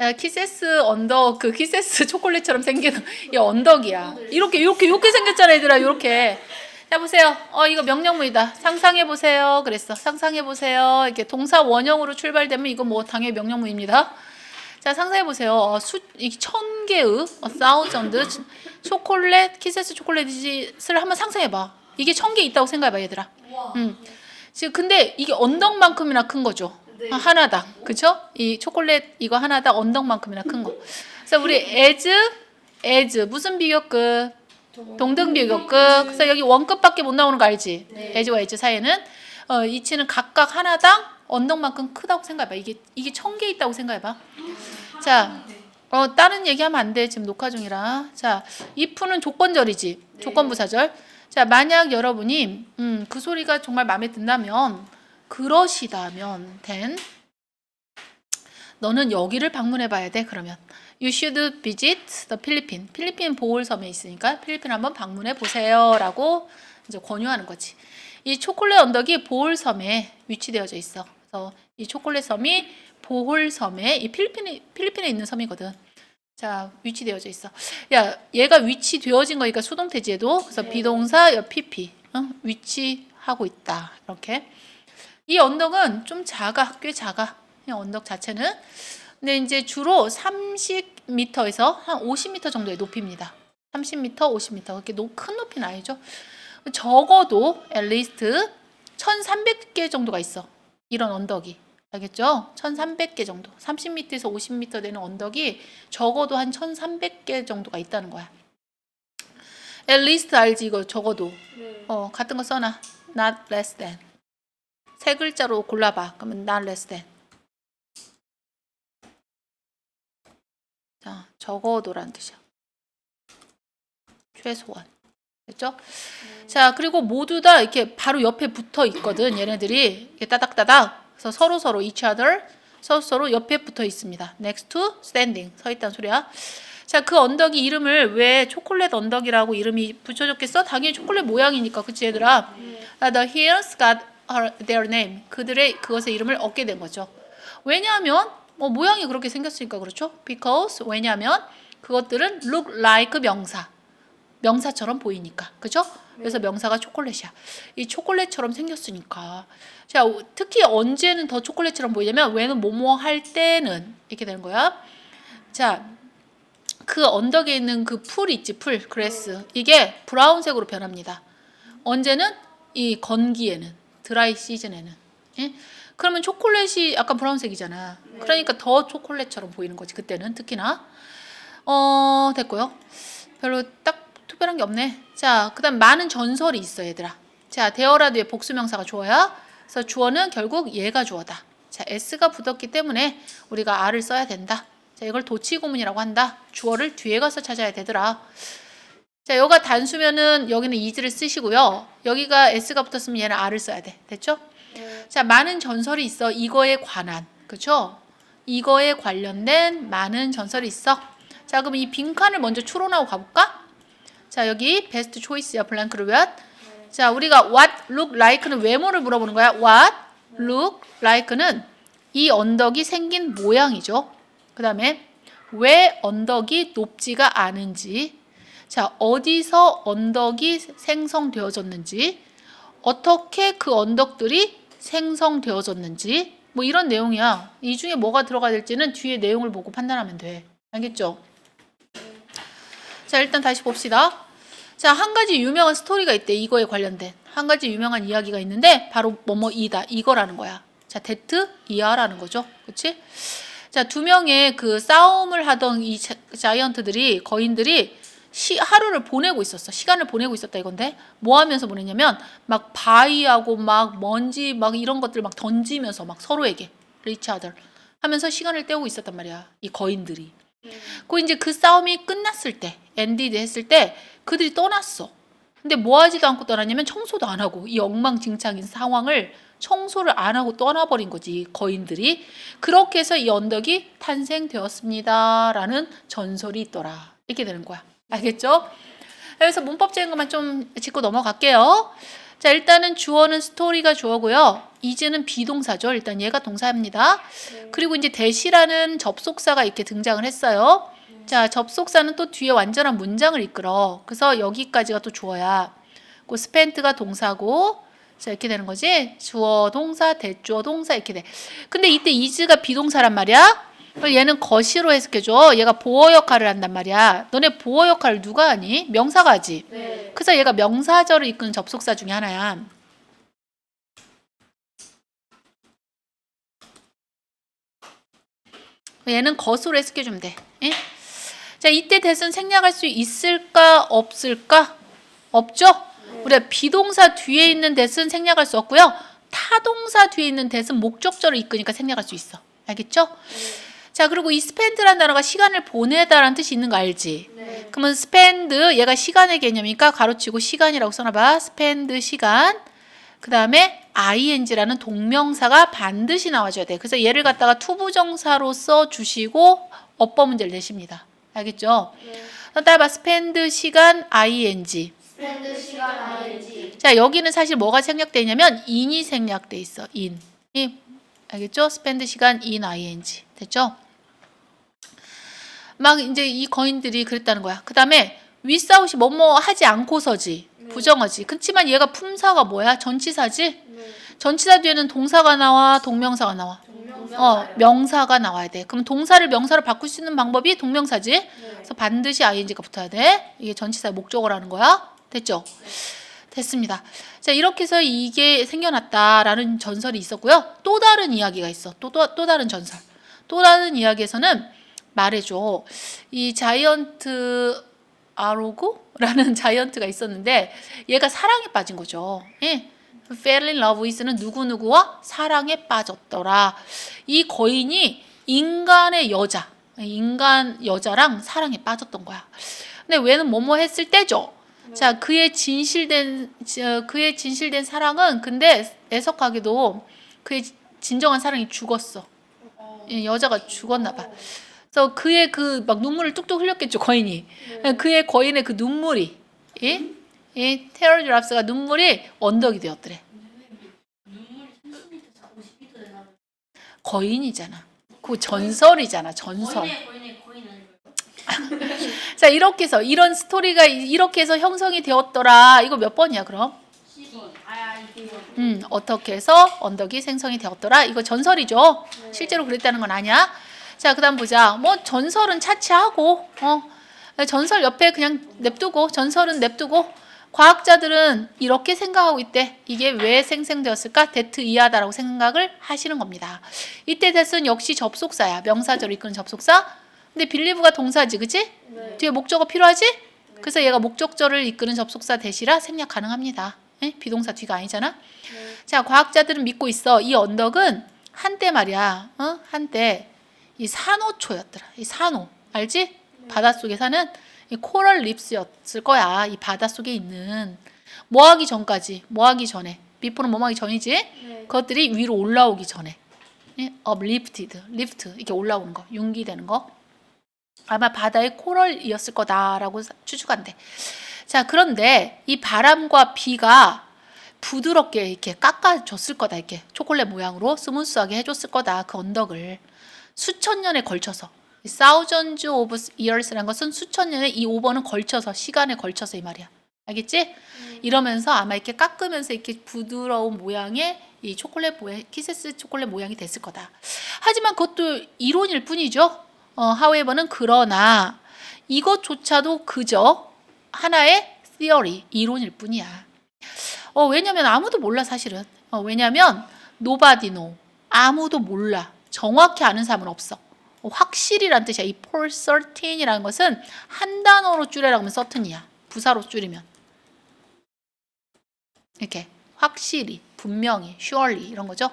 야, 키세스 언덕 그 키세스 초콜릿처럼 생긴 이 언덕이야. 이렇게 이렇게 이렇게 생겼잖아 얘들아 이렇게. 자 보세요. 어 이거 명령문이다. 상상해 보세요. 그랬어. 상상해 보세요. 이렇게 동사 원형으로 출발되면 이거 뭐 당연히 명령문입니다. 자 상상해 보세요. 어, 수이천 개의 어, 사우전드 초콜릿 키세스 초콜릿을 한번 상상해 봐. 이게 천 개 있다고 생각해 봐 얘들아. 와. 음. 지금 근데 이게 언덕만큼이나 큰 거죠. 네. 어, 하나당. 그쵸? 이 초콜릿 이거 하나당 언덕만큼이나 큰 거. 그래서 우리 as, as 무슨 비교급? 동등 비교급. 그래서 여기 원급밖에 못 나오는 거 알지? 네. as와 as 사이에는 어, 이치는 각각 하나당 언덕만큼 크다고 생각해봐. 이게 이게 천 개 있다고 생각해봐. 자, 어 다른 얘기하면 안 돼. 지금 녹화 중이라. 자, if는 조건절이지. 네. 조건부사절. 자, 만약 여러분이 음, 그 소리가 정말 마음에 든다면 그러시다면 then 너는 여기를 방문해 봐야 돼. 그러면 you should visit the Philippines. 필리핀 보홀섬에 있으니까 필리핀 한번 방문해 보세요라고 이제 권유하는 거지. 이 초콜릿 언덕이 보홀섬에 위치되어져 있어. 그래서 이 초콜릿 섬이 보홀섬에 이 필리핀에 필리핀에 있는 섬이거든. 자, 위치되어져 있어. 야, 얘가 위치되어진 거니까 수동태지에도 그래서 네. 비동사 옆 PP 어? 위치하고 있다. 이렇게. 이 언덕은 좀 작아, 꽤 작아. 이 언덕 자체는. 근데 이제 주로 30m에서 한 50m 정도의 높이입니다. 30m, 50m. 그렇게 높, 큰 높이는 아니죠. 적어도 at least 1,300개 정도가 있어. 이런 언덕이. 알겠죠? 1,300개 정도. 30m에서 50m 되는 언덕이 적어도 한 1,300개 정도가 있다는 거야. at least 알지 이거 적어도. 네. 어, 같은 거 써놔. not less than. 세 글자로 골라봐. 그러면 not less than. 자, 적어도란 뜻이야. 최소한. 됐죠? 자, 그리고 모두 다 이렇게 바로 옆에 붙어 있거든. 얘네들이 이렇게 따닥따닥. 그래서 서로 서로 each other 서로 서로 옆에 붙어 있습니다. next to standing 서 있다는 소리야. 자, 그 언덕이 이름을 왜 초콜릿 언덕이라고 이름이 붙여졌겠어? 당연히 초콜릿 모양이니까. 그치 얘들아? 아, The hills got their name. 그들의 그것의 이름을 얻게 된 거죠. 왜냐하면 뭐 모양이 그렇게 생겼으니까 그렇죠? Because 왜냐하면 그것들은 look like 명사. 명사처럼 보이니까. 그죠? 그래서 명사가 초콜릿이야. 이 초콜릿처럼 생겼으니까. 자, 특히 언제는 더 초콜릿처럼 보이냐면 왜는 뭐뭐 할 때는 이렇게 되는 거야. 자, 그 언덕에 있는 그 풀 있지, 풀, 그레스. 이게 브라운색으로 변합니다. 언제는 이 건기에는, 드라이 시즌에는. 예? 그러면 초콜릿이 약간 브라운색이잖아. 그러니까 더 초콜릿처럼 보이는 거지, 그때는 특히나. 어, 됐고요. 별로 딱 특별한 게 없네. 자, 그 다음 많은 전설이 있어, 얘들아. 자, 대어라도의 복수명사가 주어야. 그래서 주어는 결국 얘가 주어다. 자, s가 붙었기 때문에 우리가 r을 써야 된다. 자, 이걸 도치고문이라고 한다. 주어를 뒤에 가서 찾아야 되더라. 자, 여기가 단수면은 여기는 is를 쓰시고요. 여기가 s가 붙었으면 얘는 r을 써야 돼. 됐죠? 네. 자, 많은 전설이 있어. 이거에 관한. 그쵸? 이거에 관련된 많은 전설이 있어. 자, 그럼 이 빈칸을 먼저 추론하고 가볼까? 자, 여기 베스트 초이스야. 블랑크를 what? 자, 우리가 what look like는 외모를 물어보는 거야. what look like는 이 언덕이 생긴 모양이죠. 그 다음에 왜 언덕이 높지가 않은지, 자, 어디서 언덕이 생성되어졌는지, 어떻게 그 언덕들이 생성되어졌는지, 뭐 이런 내용이야. 이 중에 뭐가 들어가야 될지는 뒤에 내용을 보고 판단하면 돼. 알겠죠? 자, 일단 다시 봅시다. 자, 한 가지 유명한 스토리가 있대. 이거에 관련된. 한 가지 유명한 이야기가 있는데 바로 뭐뭐이다. 이거라는 거야. 자, 데트 이하라는 거죠. 그렇지? 자, 두 명의 그 싸움을 하던 이 자- 자이언트들이 거인들이 시, 하루를 보내고 있었어. 시간을 보내고 있었다 이건데 뭐 하면서 보냈냐면 막 바위하고 막 먼지 막 이런 것들 막 던지면서 막 서로에게 리차들 하면서 시간을 때우고 있었단 말이야. 이 거인들이. 그 이제 그 싸움이 끝났을 때, 엔디드 했을 때 그들이 떠났어. 근데 뭐 하지도 않고 떠났냐면 청소도 안 하고 이 엉망진창인 상황을 청소를 안 하고 떠나버린 거지 거인들이 그렇게 해서 이 언덕이 탄생되었습니다라는 전설이 있더라 이렇게 되는 거야 알겠죠? 그래서 문법적인 것만 좀 짚고 넘어갈게요 자, 일단은 주어는 스토리가 주어고요. 이즈는 비동사죠. 일단 얘가 동사입니다. 그리고 이제 대시라는 접속사가 이렇게 등장을 했어요. 자, 접속사는 또 뒤에 완전한 문장을 이끌어. 그래서 여기까지가 또 주어야. 그 스펜트가 동사고 자, 이렇게 되는 거지. 주어, 동사, 대주어, 동사 이렇게 돼. 근데 이때 이즈가 비동사란 말이야. 얘는 거시로 해석해줘. 얘가 보어 역할을 한단 말이야. 너네 보어 역할을 누가 하니? 명사가 하지. 네. 그래서 얘가 명사절을 이끄는 접속사 중에 하나야. 얘는 것으로 해석해주면 돼. 예? 자, 이때 대선 생략할 수 있을까 없을까? 없죠? 우리가 비동사 뒤에 있는 대은 생략할 수 없고요. 타동사 뒤에 있는 대은 목적절을 이끄니까 생략할 수 있어. 알겠죠? 자, 그리고 이 스펜드라는 단어가 시간을 보내다라는 뜻이 있는 거 알지? 네. 그러면 spend 얘가 시간의 개념이니까 가로치고 시간이라고 써놔봐. spend 시간. 그 다음에 ing라는 동명사가 반드시 나와줘야 돼. 그래서 얘를 갖다가 투부정사로 써 주시고 어법 문제를 내십니다. 알겠죠? 네. 따라봐. spend 시간 ing. 스펜드 시간 ing. 자 여기는 사실 뭐가 생략돼 있냐면 in이 생략돼 있어. in. 이 알겠죠? spend 시간 in ing. 됐죠? 막 이제 이 거인들이 그랬다는 거야. 그 다음에 윗사웃이 뭐뭐 하지 않고서지 부정어지. 그렇지만 얘가 품사가 뭐야? 전치사지. 네. 전치사 뒤에는 동사가 나와, 동명사가 나와. 어, 명사가 나와야 돼. 그럼 동사를 명사로 바꿀 수 있는 방법이 동명사지. 네. 그래서 반드시 ing가 붙어야 돼. 이게 전치사의 목적어라는 거야. 됐죠? 됐습니다. 자, 이렇게 해서 이게 생겨났다라는 전설이 있었고요. 또 다른 이야기가 있어. 또, 또, 또 다른 전설. 또 다른 이야기에서는 말해줘. 이 자이언트 아로그라는 자이언트가 있었는데 얘가 사랑에 빠진 거죠. 예. fell in love with는 누구누구와 사랑에 빠졌더라. 이 거인이 인간의 여자, 인간 여자랑 사랑에 빠졌던 거야. 근데 왜는 뭐뭐 했을 때죠. 자, 그의 진실된 저, 그의 진실된 사랑은 근데 애석하게도 그의 진정한 사랑이 죽었어. 이 여자가 죽었나 봐. 그래서 그의 그 막 눈물을 뚝뚝 흘렸겠죠 거인이. 그의 거인의 그 눈물이 이, 이 테러 드랍스가 눈물이 언덕이 되었더래. 거인이잖아. 그 전설이잖아 전설. 거인의 거인의 거인 아니고요? 자 이렇게 해서 이런 스토리가 이렇게 해서 형성이 되었더라. 이거 몇 번이야 그럼? 10번. 아, 이거. 음, 어떻게 해서 언덕이 생성이 되었더라. 이거 전설이죠. 실제로 그랬다는 건 아니야. 자, 그 다음 보자. 뭐 전설은 차치하고 어. 전설 옆에 그냥 냅두고 전설은 냅두고 과학자들은 이렇게 생각하고 있대. 이게 왜 생성되었을까? 대트 이하다라고 생각을 하시는 겁니다. 이때 대은 역시 접속사야. 명사절 이끄는 접속사. 근데 빌리브가 동사지, 그치? 네. 뒤에 목적어 필요하지? 그래서 얘가 목적절을 이끄는 접속사 대시라 생략 가능합니다. 예? 비동사 뒤가 아니잖아. 네. 자, 과학자들은 믿고 있어. 이 언덕은 한때 말이야. 어? 한때 이 산호초였더라. 이 산호. 알지? 바닷속에 사는 이 코럴 립스였을 거야. 이 바닷속에 있는 뭐 하기 전까지. 뭐 하기 전에. 비포는 뭐 하기 전이지? 네. 그것들이 위로 올라오기 전에. 예? uplifted, lift 이렇게 올라오는 거, 융기되는 거. 아마 바다의 코럴이었을 거다라고 사- 추측한대. 자, 그런데 이 바람과 비가 부드럽게 이렇게 깎아줬을 거다. 이렇게 초콜릿 모양으로 스무스하게 해줬을 거다. 그 언덕을 수천 년에 걸쳐서. thousands of years라는 것은 수천 년에 이 5번은 걸쳐서 시간에 걸쳐서 이 말이야. 알겠지? 이러면서 아마 이렇게 깎으면서 이렇게 부드러운 모양의 이 초콜릿 모양, 키세스 초콜릿 모양이 됐을 거다. 하지만 그것도 이론일 뿐이죠. 어, however는 그러나 이것조차도 그저 하나의 theory, 이론일 뿐이야. 어, 왜냐면 아무도 몰라 사실은. 어, 왜냐면 nobody know. 아무도 몰라. 정확히 아는 사람은 없어. 어, 확실히란 뜻이야. 이 for certain이라는 것은 한 단어로 줄여라고 하면 certain이야. 부사로 줄이면. 이렇게 확실히, 분명히, surely 이런 거죠.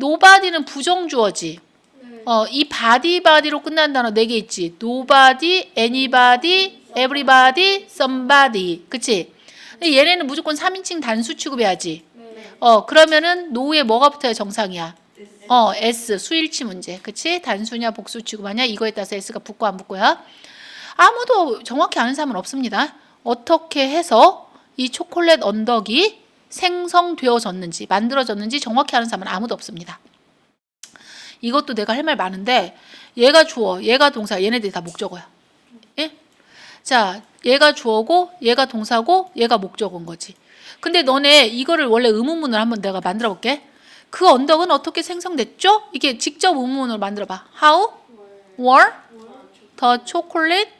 nobody는 부정주어지. 네. 어, 이 body body로 끝나는 단어 네 개 있지. nobody, anybody, everybody, somebody. 그치? 근데 얘네는 무조건 3인칭 단수 취급해야지. 네. 어, 그러면은 no에 뭐가 붙어야 정상이야? 어, S, 수일치 문제. 그치? 단수냐, 복수 취급하냐? 이거에 따라서 S가 붙고 안 붙고야. 아무도 정확히 아는 사람은 없습니다. 어떻게 해서 이 초콜릿 언덕이 생성되어졌는지 만들어졌는지 정확히 아는 사람은 아무도 없습니다. 이것도 내가 할 말 많은데 얘가 주어, 얘가 동사, 얘네들이 다 목적어야. 예? 자, 얘가 주어고 얘가 동사고 얘가 목적어인 거지. 근데 너네 이거를 원래 의문문을 한번 내가 만들어 볼게. 그 언덕은 어떻게 생성됐죠? 이게 직접 의문문으로 만들어 봐. How were the chocolate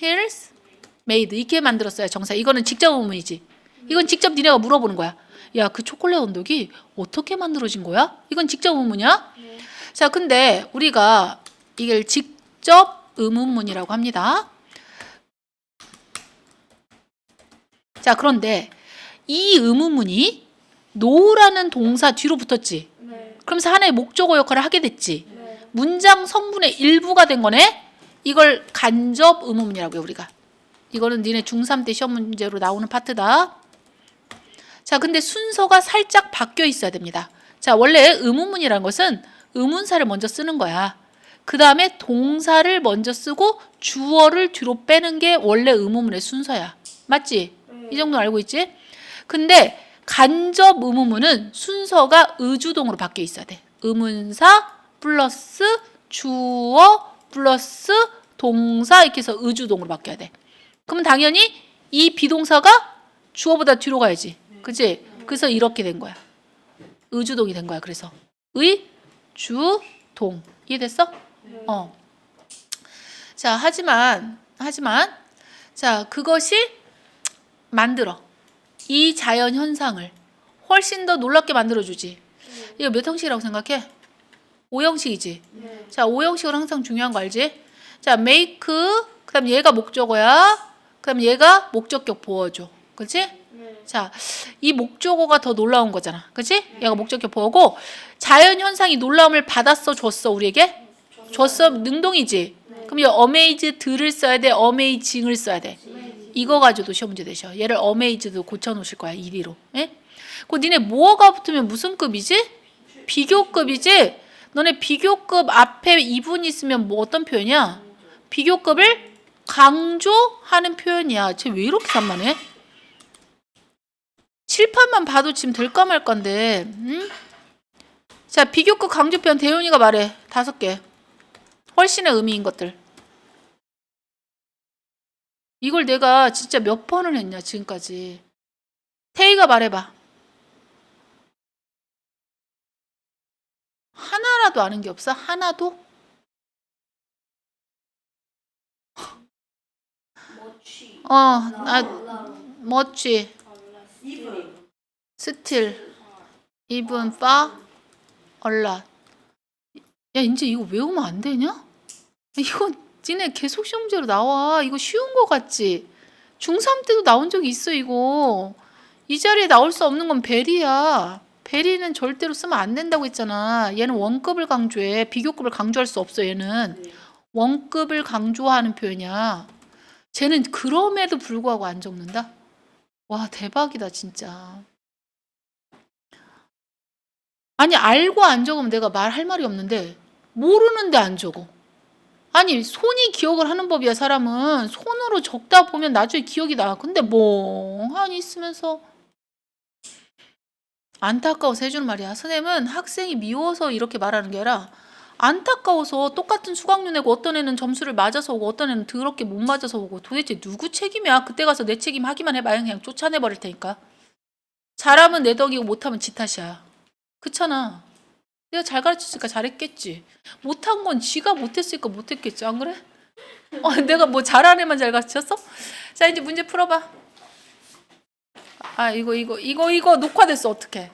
hills made? 이렇게 만들었어요. 정사. 이거는 직접 의문이지. 이건 직접 니네가 물어보는 거야. 야, 그 초콜릿 언덕이 어떻게 만들어진 거야? 이건 직접 의문이야. 자, 근데 우리가 이걸 직접 의문문이라고 합니다. 자, 그런데 이 의문문이 노라는 동사 뒤로 붙었지. 네. 그러면서 하나의 목적어 역할을 하게 됐지. 네. 문장 성분의 일부가 된 거네. 이걸 간접 의문문이라고 해요, 우리가. 이거는 니네 중3 때 시험 문제로 나오는 파트다. 자, 근데 순서가 살짝 바뀌어 있어야 됩니다. 자, 원래 의문문이라는 것은 의문사를 먼저 쓰는 거야. 그 다음에 동사를 먼저 쓰고 주어를 뒤로 빼는 게 원래 의문문의 순서야. 맞지? 이 정도 알고 있지? 근데 간접 의문문은 순서가 의주동으로 바뀌어 있어야 돼. 의문사 플러스 주어 플러스 동사 이렇게 해서 의주동으로 바뀌어야 돼. 그러면 당연히 이 비동사가 주어보다 뒤로 가야지. 그치? 그래서 이렇게 된 거야. 의주동이 된 거야. 그래서 의, 주, 동. 이해됐어? 어. 자, 하지만, 하지만, 자, 그것이 만들어. 이 자연 현상을 훨씬 더 놀랍게 만들어주지. 이거 몇 형식이라고 생각해? 5형식이지. 네. 자, 5형식은 항상 중요한 거 알지? 자, make, 그 다음 얘가 목적어야. 그 다음 얘가 목적격 보어줘. 그치? 네. 자, 이 목적어가 더 놀라운 거잖아. 그치? 얘가 목적격 보어고, 자연 현상이 놀라움을 받았어, 줬어, 우리에게? 줬어, 능동이지? 그럼 이 amaze드를 써야 돼, amazing을 써야 돼. 이거 가지고도 시험 문제 되셔. 얘를 amazed 고쳐 놓으실 거야, 1위로. 예? 그 니네 뭐가 붙으면 무슨 급이지? 비교급이지? 너네 비교급 앞에 이분 있으면 뭐 어떤 표현이야? 비교급을 강조하는 표현이야. 쟤 왜 이렇게 산만해? 칠판만 봐도 지금 될까 말까인데. 응? 자, 비교급 강조 표현 대훈이가 말해. 다섯 개. 훨씬의 의미인 것들. 이걸 내가 진짜 몇 번을 했냐, 지금까지. 태희가 말해봐. 하나라도 아는 게 없어? 하나도? 멋지. 어, 아, 올라로. 멋지. 스틸. 이분, 빠, 얼라. 야, 이제 이거 외우면 안 되냐? 이거 니네 계속 시험 문제로 나와. 이거 쉬운 거 같지? 중3 때도 나온 적이 있어, 이거. 이 자리에 나올 수 없는 건 베리야. 베리는 절대로 쓰면 안 된다고 했잖아. 얘는 원급을 강조해. 비교급을 강조할 수 없어, 얘는. 원급을 강조하는 표현이야. 쟤는 그럼에도 불구하고 안 적는다? 와, 대박이다, 진짜. 아니, 알고 안 적으면 내가 말할 말이 없는데, 모르는데 안 적어. 아니, 손이 기억을 하는 법이야, 사람은. 손으로 적다 보면 나중에 기억이 나. 근데 멍하니 있으면서. 안타까워서 해주는 말이야. 선생님은 학생이 미워서 이렇게 말하는 게 아니라, 안타까워서 똑같은 수강료 내고 어떤 애는 점수를 맞아서 오고 어떤 애는 더럽게 못 맞아서 오고 도대체 누구 책임이야? 그때 가서 내 책임 하기만 해봐요. 그냥 쫓아내 버릴 테니까. 잘하면 내 덕이고 못하면 지 탓이야. 그렇잖아. 내가 잘 가르쳤으니까 잘했겠지. 못한 건 지가 못했으니까 못했겠지. 안 그래? 어, 내가 뭐 잘한 애만 잘 가르쳤어? 자 이제 문제 풀어봐. 아 이거 이거 이거 이거 녹화됐어 어떡해?